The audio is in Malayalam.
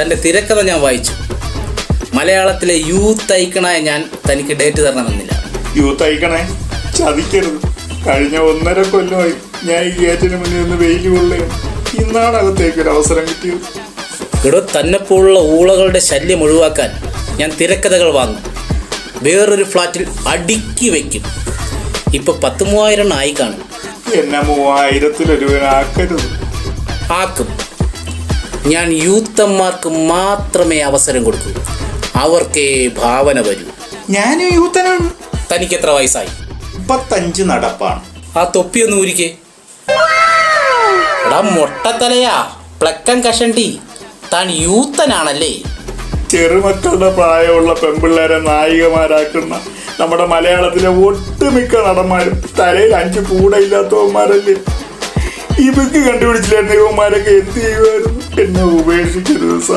തന്റെ തിരക്കഥ ഞാൻ വായിച്ചു. മലയാളത്തിലെ യൂത്ത് ഐക്കണായ ഞാൻ തനിക്ക് ഡേറ്റ് തരണമെന്നില്ല. യൂത്ത് ഐക്കണേ ചതിക്കരുത്. കഴിഞ്ഞ ഒന്നര കൊല്ലമായി ഞാൻ ഈ ഗേറ്റിന് മുന്നിൽ നിന്ന് വെയിൽ കൊള്ളുകയാണ്. ഇന്നാണ് അകത്തേക്ക് ഒരു അവസരം കിട്ടിയത്. ഇവിടെ തന്നെപ്പോലുള്ള ഊളകളുടെ ശല്യം ഒഴിവാക്കാൻ ഞാൻ തിരക്കഥകൾ വാങ്ങും. വേറൊരു ഫ്ലാറ്റിൽ അടുക്കി വയ്ക്കും ഇപ്പൊ പത്ത് മൂവായിരം ആയി കാണും. എന്നെ മൂവായിരത്തിലൊരുവനാക്കരുത് ആക്കും. ഞാൻ യൂത്തന്മാർക്ക് മാത്രമേ അവസരം കൊടുക്കൂ. അവർക്കേ ഭാവന വരൂ. ഞാൻ യൂത്തനാണ് തനിക്ക് എത്ര വയസ്സായി? മുപ്പത്തഞ്ച് നടപ്പാണ്. ആ തൊപ്പിയൊന്ന് ഊരിക്കേ. എടാ മൊട്ടത്തലയാ. പ്ലക്കം കഷണ്ടി. താൻ യൂത്തനാണല്ലേ? ചെറുമക്കളുടെ പ്രായമുള്ള പെൺപിള്ളേരെ നായികമാരാക്കുന്ന നമ്മുടെ മലയാളത്തിലെ ഒട്ടുമിക്ക നടന്മാരും തലയിൽ അഞ്ച് കൂടയില്ലാത്തവന്മാരല്ലേ ഇവക്ക് കണ്ടുപിടിച്ചില്ലായിരുന്നു ഇവന്മാരൊക്കെ എന്ത് ചെയ്യുമായിരുന്നു എന്നെ ഉപേക്ഷിക്കരുത് സാർ.